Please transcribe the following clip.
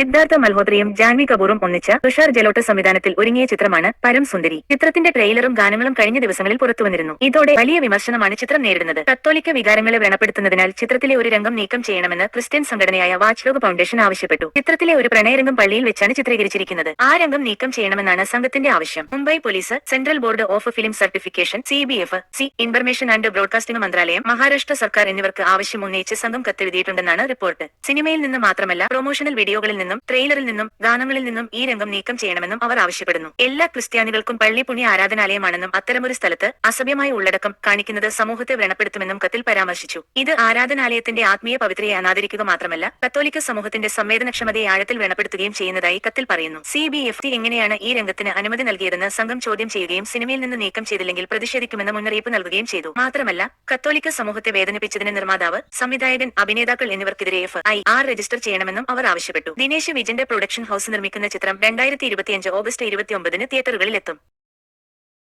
സിദ്ധാർത്ഥ മൽഹോത്രയും ജാൻവി കപൂറും ഒന്നിച്ച തുഷാർ ജലോട്ട് സംവിധാനത്തിൽ ഒരുങ്ങിയ ചിത്രമാണ് പരം സുന്ദരി. ചിത്രത്തിന്റെ ട്രെയിലറും ഗാനങ്ങളും കഴിഞ്ഞ ദിവസങ്ങളിൽ പുറത്തുവന്നിരുന്നു ഇതോടെ വലിയ വിമർശനമാണ് ചിത്രം നേരിടുന്നത്. കത്തോലിക്ക വികാരങ്ങളെ വ്രണപ്പെടുത്തുന്നതിനാൽ ചിത്രത്തിലെ ഒരു രംഗം നീക്കം ചെയ്യണമെന്ന് ക്രിസ്ത്യൻ സംഘടനയായ വാച്ച്ഡോഗ് ഫൗണ്ടേഷൻ ആവശ്യപ്പെട്ടു. ചിത്രത്തിലെ ഒരു പ്രണയരംഗം പള്ളിയിൽ വെച്ചാണ് ചിത്രീകരിച്ചിരിക്കുന്നത്. ആ രംഗം നീക്കം ചെയ്യണമെന്നാണ് സംഘത്തിന്റെ ആവശ്യം. Mumbai police central board of film certification C B F C information and broadcasting മന്ത്രാലയം മഹാരാഷ്ട്ര സർക്കാർ എന്നിവർക്ക് ആവശ്യം ഉന്നയിച്ച് സംഘം കത്തെഴുതിയിട്ടുണ്ടെന്നാണ് റിപ്പോർട്ട്. സിനിമയിൽ നിന്ന് മാത്രമല്ല പ്രൊമോഷണൽ വീഡിയോകളിൽ നിന്നും ട്രെയിലറിൽ നിന്നും ഗാനങ്ങളിൽ നിന്നും ഈ രംഗം നീക്കം ചെയ്യണമെന്നും അവർ ആവശ്യപ്പെടുന്നു. എല്ലാ ക്രിസ്ത്യാനികൾക്കും പള്ളി പുണ്യ ആരാധനാലയമാണെന്നും അത്തരമൊരു സ്ഥലത്ത് അസഭ്യമായ ഉള്ളടക്കം കാണിക്കുന്നത് സമൂഹത്തെ വ്രണപ്പെടുത്തുമെന്നും കത്തിൽ പരാമർശിച്ചു. ഇത് ആരാധനാലയത്തിന്റെ ആത്മീയ പവിത്രയെ അനാദരിക്കുക മാത്രമല്ല കത്തോലിക്ക സമൂഹത്തിന്റെ സംവേദനക്ഷമതയെ ആഴത്തിൽ വ്രണപ്പെടുത്തുകയും ചെയ്യുന്നതായി കത്തിൽ പറയുന്നു. സി ബി എഫ് ടി എങ്ങനെയാണ് ഈ രംഗത്തിന് അനുമതി നൽകിയതെന്ന് സംഘം ചോദ്യം ചെയ്യുകയും സിനിമയിൽ നിന്ന് നീക്കം ചെയ്തില്ലെങ്കിൽ പ്രതിഷേധിക്കുമെന്ന് മുന്നറിയിപ്പ് നൽകുകയും ചെയ്തു. മാത്രമല്ല കത്തോലിക്ക സമൂഹത്തെ വേദനിപ്പിച്ചതിന് നിർമ്മാതാവ് സംവിധായകൻ അഭിനേതാക്കൾ എന്നിവർക്കെതിരെ എഫ് ഐ ആർ രജിസ്റ്റർ ചെയ്യണമെന്നും അവർ ആവശ്യപ്പെട്ടു. വിജന്റെ പ്രൊഡക്ഷൻ ഹൗസ് നിർമ്മിക്കുന്ന ചിത്രം രണ്ടായിരത്തി ഇരുപത്തിയഞ്ച് ഓഗസ്റ്റ് ഇരുപത്തിയൊമ്പതിന് തിയേറ്ററുകളിൽ എത്തും